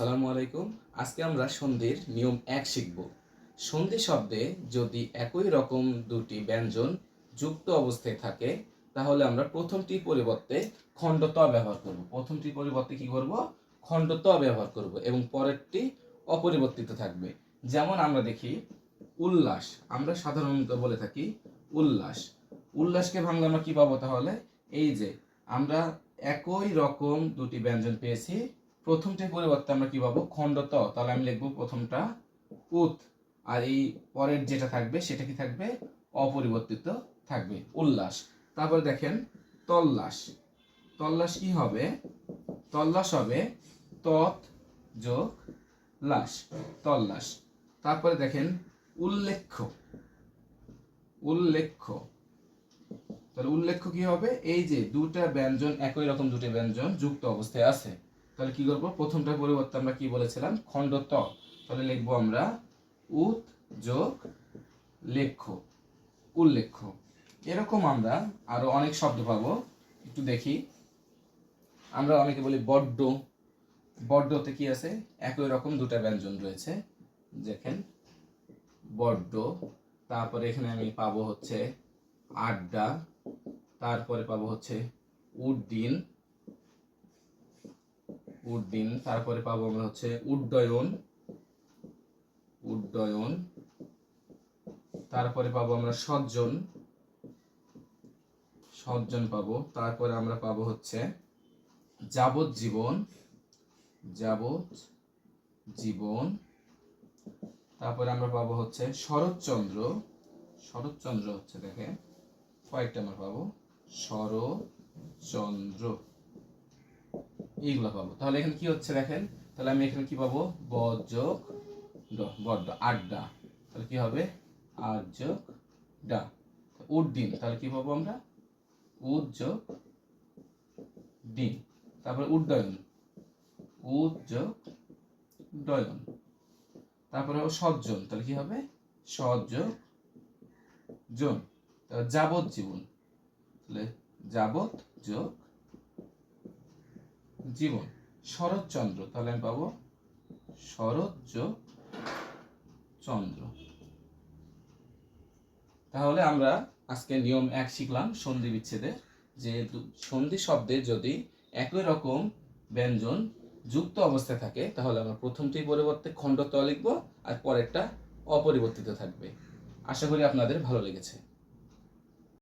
আসসালামু আলাইকুম। আজকে আমরা সন্ধির নিয়ম এক শিখব। সন্ধি শব্দে যদি একই রকম দুটি ব্যঞ্জন যুক্ত অবস্থায় থাকে, তাহলে আমরা প্রথমটির পরিবর্তে খণ্ড ত ব্যবহার করব। প্রথমটির পরিবর্তে কি করব? খণ্ড ত ব্যবহার করব এবং পরেরটি অপরিবর্তিত থাকবে। যেমন আমরা দেখি, উল্লাস। আমরা সাধারণত বলে থাকি উল্লাস। উল্লাসকে ভাঙলে আমরা কি পাবো তাহলে? এই যে, আমরা একই রকম দুটি ব্যঞ্জন পেয়েছি প্রথমটির পরিবর্তে আমরা কি পাবো? খণ্ড ত তাহলে আমি লিখব প্রথমটা উত। আর এই পরের যেটা থাকবে, সেটা কি থাকবে? অপরিবর্তিত থাকবে। উল্লাস। তারপরে দেখেন তল্লাস তল্লাস কি হবে? তল্লাস হবে তৎ যোগ লাস তল্লাস তারপরে দেখেন, উল্লেখ্য। উল্লেখ্য। তাহলে উল্লেখ্য কি হবে? এই যে দুটা ব্যঞ্জন, একই রকম দুটি ব্যঞ্জন যুক্ত অবস্থায় আছে। তাহলে কি করব? প্রথমটার পরিবর্তে আমরা কি বলেছিলাম? খণ্ড ত তাহলে লিখব আমরা উত যোগ লেখ্য, উল্লেখ্য। এরকম আমরা আরও অনেক শব্দ পাবো। একটু দেখি। আমরা অনেকে বলি বড্ড। বড্ডতে কি আছে? একই রকম দুটা ব্যঞ্জন রয়েছে। দেখেন, বড্ড। তারপরে এখানে আমি পাবো হচ্ছে আড্ডা। তারপরে পাবো হচ্ছে উড্ডিন। উড্ডিন তারপরে পাবো আমরা হচ্ছে উড্ডয়ন। উড্ডয়ন। তারপরে পাবো আমরা সজ্জন। সজ্জন পাবো। তারপরে আমরা পাবো হচ্ছে যাবজ্জীবন। যাবত জীবন তারপরে আমরা পাবো হচ্ছে শরৎচন্দ্র। শরৎচন্দ্র হচ্ছে দেখেন, কয়েকটা আমরা পাবো। শরৎচন্দ্র। এইগুলো পাবো। তাহলে এখানে কি হচ্ছে দেখেন? তাহলে আমি এখানে কি পাবো? বযোগ ড বড্ড আড্ডা তাহলে কি হবে? আর যোগ ডা। উদ্দিন তাহলে কি পাবো আমরা? উদ যোগ ডিন তারপরে উড্ডয়ন উদ যোগ ডয়ন। তারপরে সজ্জন, তাহলে কি হবে? সজ্জন। জন। যাবত জীবন তাহলে যাবত যোগ জীবন। শরৎচন্দ্র, তাহলে আমি পাবো শরৎ চন্দ্র তাহলে আমরা আজকে নিয়ম এক শিখলাম সন্ধি বিচ্ছেদে, যে সন্ধি শব্দে যদি একই রকম ব্যঞ্জন যুক্ত অবস্থায় থাকে, তাহলে আমরা প্রথমটির পরিবর্তে খণ্ড ত লিখব আর পরেরটা অপরিবর্তিত থাকবে। আশা করি আপনাদের ভালো লেগেছে।